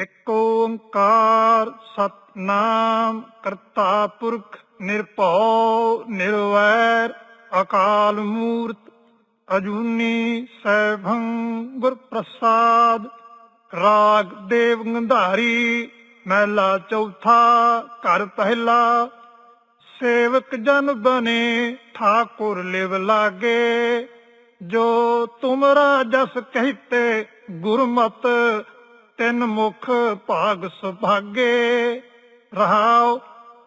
ਇੱਕ ਓੰਕਾਰ ਸਤਨਾਮ ਕਰਤਾ ਪੁਰਖ ਨਿਰਭਉ, ਨਿਰਵੈਰ, ਅਕਾਲ ਮੂਰਤ, ਅਜੂਨੀ ਸੈਭੰ ਗੁਰ ਪ੍ਰਸਾਦ ਰਾਗ ਦੇਵ ਗੰਧਾਰੀ, ਮਹਿਲਾ ਚੌਥਾ ਘਰ ਪਹਿਲਾ, ਸੇਵਕ ਜਨ ਬਨੇ ਠਾਕੁਰ ਲਿਵ ਲਾਗੇ, ਜੋ ਤੁਮਰਾ ਜਸ ਕਹਤੇ ਗੁਰਮਤ ਤਿੰਨ ਮੁਖ ਭਾਗ ਸੁਭਾਗੇ, ਰਹਾਉ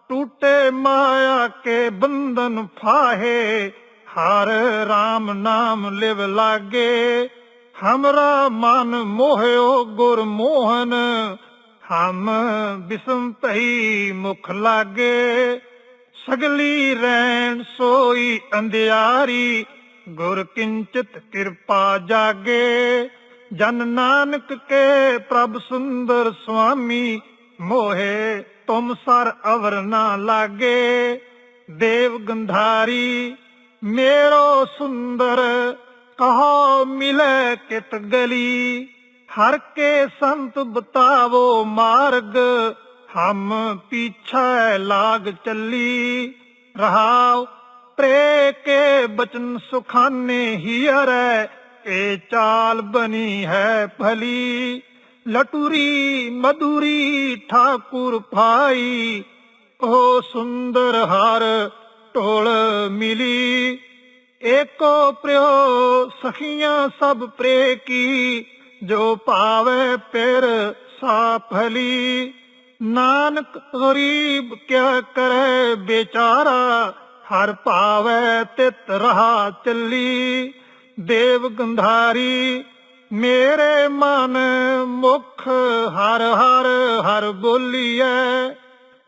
ਟੂਟੇ ਮਾਇਆ ਕੇ ਬੰਧਨ ਫਾਹੇ, ਹਰ RAM ਨਾਮ ਲਿਵ ਲਾਗੇ, ਹਮਰਾ ਮਨ ਮੋਹਿਓ ਗੁਰ ਮੋਹਨ, ਹਮ ਬਿਸਮ ਭਈ ਮੁਖ ਲਾਗੇ, ਸਗਲੀ ਰੈਣ ਸੋਈ ਅੰਧਿਆਰੀ, ਗੁਰ ਕਿੰਚਿਤ ਕਿਰਪਾ ਜਾਗੇ। ਜਨ ਨਾਨਕ ਕੇ ਪ੍ਰਭ ਸੁੰਦਰ ਸੁਆਮੀ, ਮੋਹੇ ਤੁਮ ਸਰ ਅਵਰ ਨਾ ਲਾਗੇ। ਦੇਵ ਗੰਧਾਰੀ, ਮੇਰੋ ਸੁੰਦਰ, ਕਹੋ ਮਿਲੇ ਕਿਤ ਗਲੀ। ਹਰ ਕੇ ਸੰਤ ਬਤਾਵੋ ਮਾਰਗ, ਹਮ ਪੀਛੇ ਲਾਗ ਚੱਲੀ। ਰਹਾਉ ਪ੍ਰੇ ਕੇ ਬਚਨ ਸੁਖਾਨੇ ਹੀਰੈ ਇਹ ਚਾਲ ਬਣੀ ਹੈ ਭਲੀ। ਲਟੂਰੀ ਮਧੁਰੀ ਠਾਕੁਰ ਭਾਈ, ਉਹ ਸੁੰਦਰ ਹਰ ਢੋਲ ਮਿਲੀ। ਏਕੋ ਪ੍ਰਿਓ ਸਖੀਆਂ ਸਭ ਪ੍ਰੇ ਕੀ ਜੋ ਪਾਵੇ ਪਿਰ ਸਾਫਲੀ ਨਾਨਕ ਗਰੀਬ ਕਿਆ ਕਰੇ ਬੇਚਾਰਾ ਹਰ ਭਾਵੇ ਤਿਤ ਰਹਾ ਚੱਲੀ। ਦੇਵ ਗੰਧਾਰੀ, ਮੇਰੇ ਮਨ ਮੁਖ ਹਰ ਹਰ ਹਰ ਬੋਲੀਐ।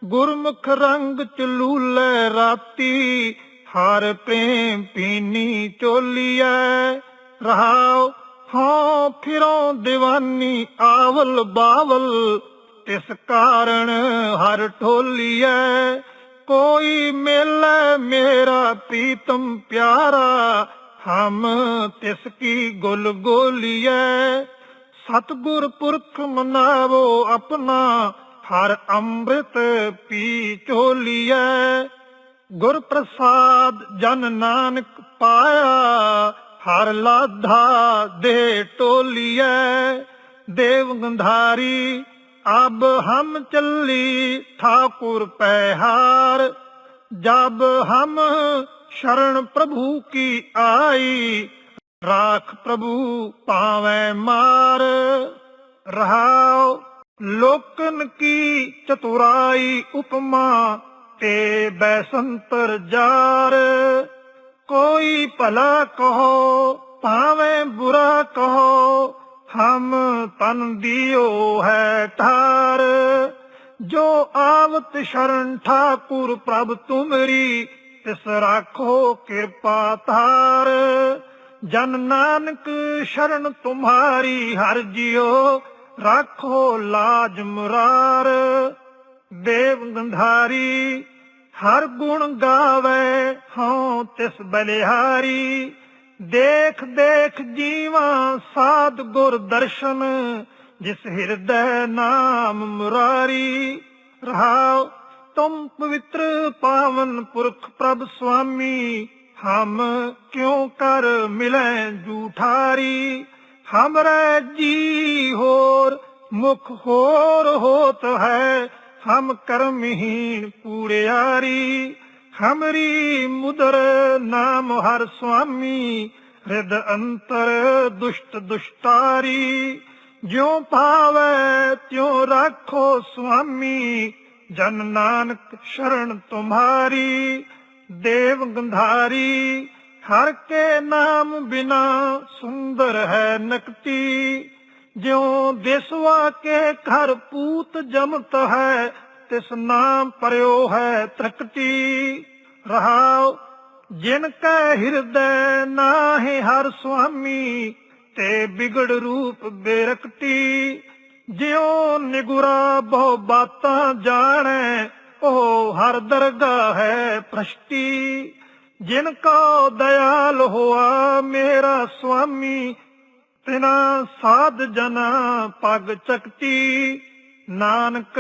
ਗੁਰਮੁਖ ਰੰਗ ਚਲੂਲੇ ਰਾਤੀ, ਹਰ ਪ੍ਰੇਮ ਪੀਨੀ ਚੋਲੀਐ। ਰਹਾਉ ਹਾਂ ਫਿਰੋਂ دیਵਾਨੀ ਆਵਲ ਬਾਵਲ, ਤਿਸ ਕਾਰਣ ਹਰ ਢੋਲੀਐ। ਕੋਈ ਮਿਲੇ ਮੇਰਾ ਪੀਤਮ ਪਿਆਰਾ ਹਮ ਤਿਸ ਕੀ ਗੁਲ ਗੋਲੀਐ? ਸਤਗੁਰ ਪੁਰਖ ਮਨਾਵੋ ਆਪਣਾ, ਹਰ ਅੰਮ੍ਰਿਤ ਪੀ ਚੋਲੀਐ ਗੁਰ ਪ੍ਰਸਾਦ ਜਨ ਨਾਨਕ ਪਾਇਆ, ਹਰ ਲਾਧਾ ਦੇ ਟੋਲੀਐ। ਦੇਵ ਗੰਧਾਰੀ, ਅਬ ਹਮ ਚੱਲੀ, ਠਾਕੁਰ ਪਹਿਹਾਰ ਜਬ ਹਮ ਸ਼ਰਨ ਪ੍ਰਭੂ ਕੀ ਆਈ? ਰਾਖ ਪ੍ਰਭੂ ਪਾਵੇਂ ਮਾਰ। ਰਹਾਉ ਲੋਕਨ ਕੀ ਚਤੁਰਾਈ ਉਪਮਾ ਤੇ ਬੈਸੰਤਰ ਜਾਰ। ਕੋਈ ਭਲਾ ਕਹੋ, ਭਾਵੇਂ ਬੁਰਾ ਕਹੋ, ਹਮ ਤਨ ਦਿਓ ਹੈ ਠਾਰ। ਜੋ ਆਵਤ ਸ਼ਰਨ ਠਾਕੁਰ ਪ੍ਰਭ ਤੁਮਰੀ ਤਿਸ ਰਾਖੋ ਕਿਰਪਾ ਧਾਰ। ਜਨ ਨਾਨਕ ਸ਼ਰਨ ਤੁਮਹਾਰੀ ਹਰ ਜਿਉ, ਰਾਖੋ ਲਾਜ ਮੁਰਾਰ। ਦੇਵ ਗੰਧਾਰੀ, ਹਰ ਗੁਣ ਗਾਵੇ ਹਉ ਤਿਸ ਬਲਿਹਾਰੀ। ਦੇਖ ਦੇਖ ਜੀਵਾ ਸਾਧ ਗੁਰ ਦਰਸ਼ਨ, ਜਿਸ ਹਿਰਦੈ ਨਾਮ ਮੁਰਾਰੀ। ਰਹਾਉ ਤੁਮ ਪਵਿੱਤਰ ਪਾਵਨ ਪੁਰਖ ਪ੍ਰਭ ਸੁਆਮੀ, ਹਮ ਕਿਉ ਕਰ ਮਿਲੈ ਜੂਠਾਰੀ? ਹਮਰੇ ਜੀ ਹੋਰ, ਮੁਖ ਹੋਰ ਹੋਤ ਹੈ, ਹਮ ਕਰਮਹੀਨ ਪੂਰਿਆਰੀ। ਹਮਰੀ ਮੁਦਰ ਨਾਮ ਹਰ ਸੁਆਮੀ ਹਿਰਦ ਅੰਤਰ ਦੁਸ਼ਟ ਦੁਸ਼ਟਾਰੀ। ਜਿਉ ਭਾਵੈ ਤਿਉ ਰੱਖੋ ਸੁਆਮੀ ਜਨ ਨਾਨਕ ਸ਼ਰਨ ਤੁਮਹਾਰੀ ਦੇਵ ਗੰਧਾਰੀ, ਹਰ ਕੇ ਨਾਮ ਬਿਨਾ ਸੁੰਦਰ ਹੈ ਨਕਤੀ। ਜਿਉ ਦਿਸਵਾ ਕੇ ਘਰ ਪੂਤ ਜਮਤ ਹੈ, ਤਿਸ ਨਾਮ ਪਰਿਓ ਹੈ ਤ੍ਰਕਟੀ ਰਹਾਉ, ਜਿਨ ਕੈ ਹਿਰਦੈ ਨਾਹਿ ਹਰ ਸੁਆਮੀ, ਤੇ ਬਿਗੜ ਰੂਪ ਬੇਰਕਤੀ। ਜਿਉ ਨਿਗੁਰਾ ਬਹੁ ਬਾਤਾਂ ਜਾਣੈ, ਉਹ ਹਰ ਦਰਗਾਹ ਹੈ ਪ੍ਰਸ਼ਟੀ। ਜਿਨ ਕੋ ਦਇਆਲ ਹੋਆ ਮੇਰਾ ਸੁਆਮੀ, ਤਿਨਾ ਸਾਧ ਜਨਾ ਪਗ ਚੱਕਤੀ। ਨਾਨਕ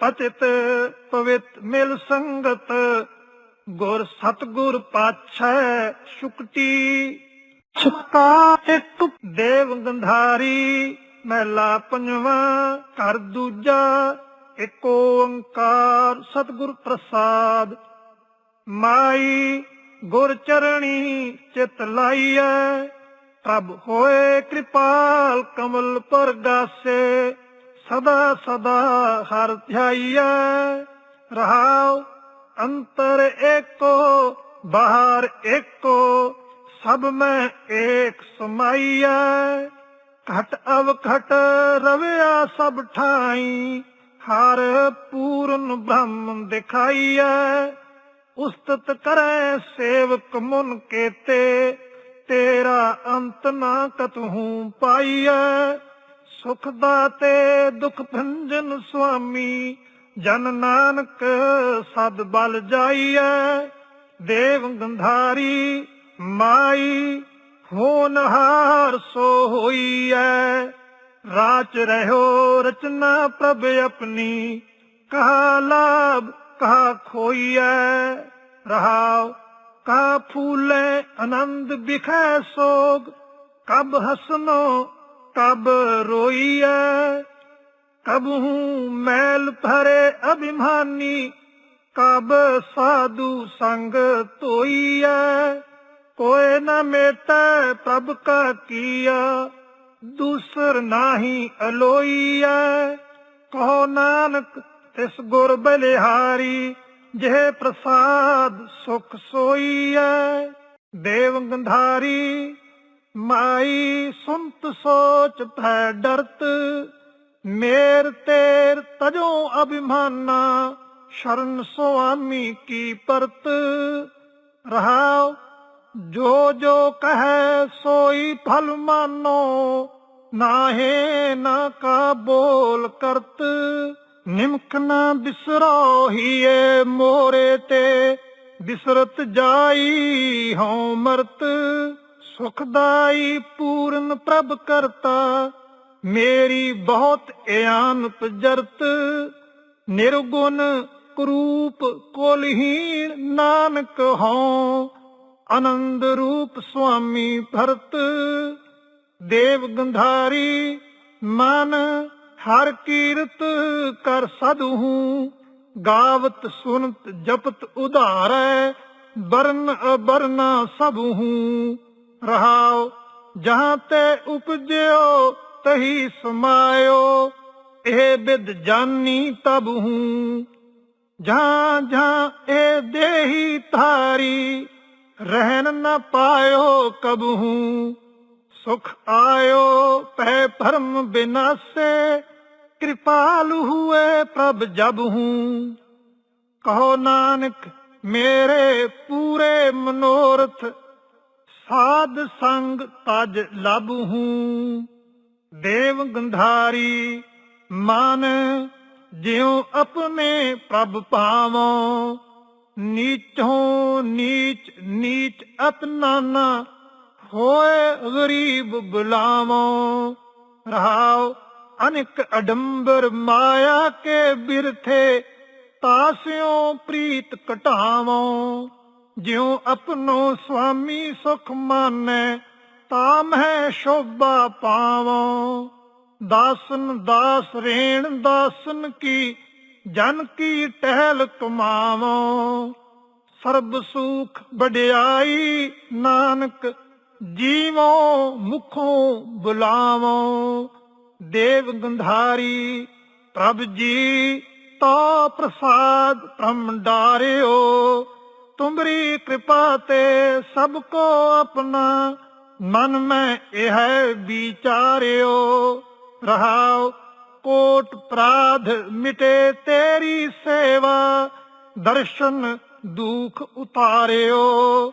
ਪਤਿਤ ਪਵਿਤ ਮਿਲ ਸੰਗਤ, ਗੁਰ ਸਤਗੁਰ ਪਾਛੈ ਸ਼ੁਕਤੀ। ਛੁਕਾ ਇੱਕ ਦੇਵ ਗੰਧਾਰੀ ਮਹਿਲਾ ਪੰਜਵਾ, ਘਰ ਦੂਜਾ ਏਕ ਓੰਕਾਰ ਸਤਿਗੁਰ ਪ੍ਰਸਾਦ। ਮਾਈ ਗੁਰ ਚਰਣੀ ਚਿਤ ਲਾਈਐ, ਪ੍ਰਭ ਹੋਏ ਕਿਰਪਾਲ ਕਮਲ ਪਰਗਾਸੇ, ਸਦਾ ਸਦਾ ਹਰ ਧਿਆਈਐ। ਰਹਾਉ ਅੰਤਰ ਏਕੋ, ਬਾਹਰ ਏਕੋ, ਸਭ ਮੈਂ ਏਕ ਸਮਾਈਐ। ਘਟ ਅਵ ਰਵਿਆ ਸਭ ਠਾਈ, ਹਰ ਪੂਰਨ ਬ੍ਰਹਮ ਦਿਖਾਈਐ। ਉਸਤਤ ਕਰੈ ਸੇਵਕ ਮੁਨ ਕੇਤੇ, ਤੇਰਾ ਅੰਤ ਨਾ ਕਤਹੂ ਪਾਈਐ। ਸੁਖ ਦਾਤੇ ਦੁਖ ਭੰਜਨ ਸੁਆਮੀ, ਜਨ ਨਾਨਕ ਸਦ ਬਲ ਜਾਈਐ। ਦੇਵ ਗੰਧਾਰੀ ਮਾਈ ਹੋਨਹਾਰ ਸੋ ਹੋਈਐ ਰਾਚ ਰਹਿਓ ਰਚਨਾ ਪ੍ਰਭ ਆਪਣੀ ਕਹਾ ਲਾਭ ਕਹਾ ਖੋਈਐ ਰਹਾਉ ਕਾ ਫੂਲੇ ਆਨੰਦ ਬਿਖੈ ਸੋਗ ਕਬ ਹਸਨੋ ਕਬ ਰੋਈਐ ਕਬ ਹੂੰ ਮੈਲ ਭਰੇ ਅਭਿਮਾਨੀ ਕਬ ਸਾਧੂ ਸੰਗ ਧੋਈਐ ਕੋਏ ਨ ਮੇਟੈ ਪ੍ਰਭ ਕਾ ਕੀਆ, ਦੂਸਰ ਨਾਹੀ ਅਲੋਈਐ। ਕਹੋ ਨਾਨਕ ਤਿਸ ਗੁਰ ਬਲਿਹਾਰੀ, ਜਿਹ ਪ੍ਰਸਾਦ ਸੁਖ ਸੋਈਐ। ਦੇਵ ਗੰਧਾਰੀ, ਮਾਈ ਸੁਨਤ ਸੋਚ ਭੈ ਡਰਤ, ਮੇਰ ਤੇਰ ਤਜੋ ਅਭਿਮਾਨਾ, ਸ਼ਰਨ ਸੁਆਮੀ ਕੀ ਪਰਤ। ਰਹਾਉ ਜੋ ਜੋ ਕਹੈ ਸੋਈ ਫਲ ਮਾਨੋ, ਨਾਹੇ ਨਾ ਕਾ ਬੋਲ ਕਰਤ ਨਿਮਕ ਨਾ ਬਿਸਰੋ ਹੀਏ ਮੋਰੇ ਤੇ, ਬਿਸਰਤ ਜਾਈ ਹਉ ਮਰਤ ਸੁਖਦਾਈ ਪੂਰਨ ਪ੍ਰਭ ਕਰਤਾ, ਮੇਰੀ ਬਹੁਤ ਇਆਨਤ ਜਰਤ, ਨਿਰਗੁਣ ਕਰੂਪ ਕੋਲਹੀਣ ਨਾਨਕ ਹਉ। ਆਨੰਦ ਰੂਪ ਸੁਆਮੀ ਭਰਤ, ਦੇਵ ਗੰਧਾਰੀ, ਮਨ ਹਰ ਕੀਰਤ ਕਰ ਸਦਹੂ ਗਾਵਤ ਸੁਨਤ ਜਪਤ ਉਧਾਰੈ ਬਰਨ ਅਬਰਨਾ ਸਭੂ। ਰਹਾਓ ਜਹਾਂ ਤੇ ਉਪਜਿਓ, ਤਹੀ ਸਮਾਇਓ, ਇਹ ਬਿਦ ਜਾਨੀ ਤਬ। ਹੂੰ ਜਾਂ ਜਾਂ ਇਹ ਦੇਹੀ ਧਾਰੀ ਰਹਿਨ ਨਾ ਪਾਇਓ ਕਬਹੂ, ਸੁਖ ਆਇਓ ਪੈ ਭਰਮ ਬਿਨਾਸੇ, ਕਿਰਪਾਲੂ ਹੁਏ ਪ੍ਰਭ ਜਬ ਹੂੰ। ਕਹੋ ਨਾਨਕ, ਮੇਰੇ ਪੂਰੇ ਮਨੋਰਥ, ਸਾਧ ਸੰਗ ਤਜ ਲਬ ਹੂੰ। ਦੇਵ ਗੰਧਾਰੀ, ਮਨ ਜਿਉ ਆਪਣੇ ਪ੍ਰਭ ਪਾਵੋ ਨੀਚੋਂ ਨੀਚ ਨੀਚ ਅਤਨਾਨਾ ਹੋਏ ਗਰੀਬ ਬੁਲਾਵੋ। ਰਹਾਉ ਅਨਿਕ ਅਡੰਬਰ ਮਾਇਆ ਕੇ ਬਿਰਥੇ, ਤਾਸਿਓ ਪ੍ਰੀਤ ਘਟਾਵੋ ਜਿਉ ਆਪਣੋ ਸੁਆਮੀ ਸੁਖ ਮਾਨੈ, ਤਾ ਮੈਂ ਸ਼ੋਭਾ ਪਾਵੋ। ਦਾਸਨ ਦਾਸ ਰੇਣ ਦਾਸਨ ਕੀ ਜਨ ਕੀ ਟਹਿਲ ਕਮਾਵੋ, ਸਰਬ ਸੁਖ ਵਡਿਆਈ ਨਾਨਕ ਜੀਵੋ ਮੁਖੋਂ ਬੁਲਾਵੋ। ਦੇਵ ਗੰਧਾਰੀ ਪ੍ਰਭ ਜੀ, ਤਾ ਪ੍ਰਸਾਦ ਪ੍ਰਮ ਡਾਰਿਓ। ਤੁਮਰੀ ਕਿਰਪਾ ਤੇ ਸਭ ਕੋ ਆਪਣਾ, ਮਨ ਮੈਂ ਇਹ ਵਿਚਾਰਿਓ। ਰਹਾਓ ਕੋਟ ਪ੍ਰਾਧ ਮਿਟੇ ਤੇਰੀ ਸੇਵਾ, ਦਰਸ਼ਨ ਦੁਖ ਉਤਾਰਿਓ।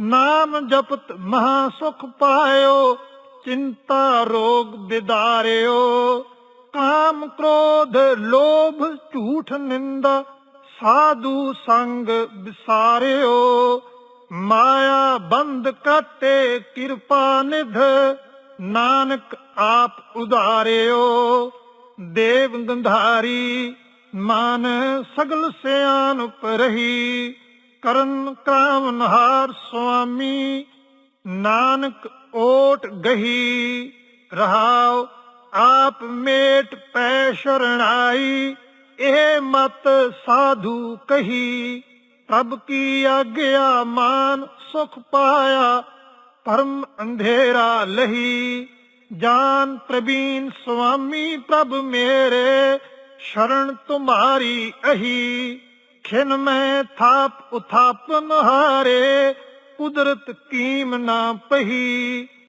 ਨਾਮ ਜਪਤ ਮਹਾ ਸੁਖ ਪਾਇਓ, ਚਿੰਤਾ ਰੋਗ ਬਿਦਾਰਿਓ। ਕਾਮ ਕ੍ਰੋਧ, ਲੋਭ, ਝੂਠ ਨਿੰਦਾ, ਸਾਧੂ ਸੰਗ ਵਿਸਾਰਿਓ ਮਾਇਆ ਬੰਦ ਕਾਟੇ ਕਿਰਪਾ ਨਿਧ, ਨਾਨਕ ਆਪ ਉਧਾਰਿਓ। ਦੇਵ ਗੰਧਾਰੀ ਮਾਨ ਸਗਲ ਸਿਆਨਪ ਰਹੀ ਕਰਨ ਕਾਮ ਨਹਾਰ ਸੁਆਮੀ, ਨਾਨਕ ਓਟ ਗਹੀ। ਰਹਾਉ ਆਪ ਮੇਟ ਪੈ ਸ਼ਰਣਾਈ, ਇਹ ਮਤ ਸਾਧੂ ਕਹੀ। ਪ੍ਰਭ ਕੀ ਆਗਿਆ ਮਾਨ ਸੁਖ ਪਾਇਆ, ਪਰਮ ਅੰਧੇਰਾ ਲਹੀ। ਜਾਨ ਪ੍ਰਵੀਨ ਸੁਆਮੀ ਪ੍ਰਭ ਮੇਰੇ, ਸ਼ਰਨ ਤੁਮਾਰੀ ਅਹੀ। ਖਿਨ ਮੈਂ ਥਾਪ ਉਥਾਪਨ ਹਾਰੇ, ਕੁਦਰਤ ਕੀਮ ਨਾ ਪਹੀ।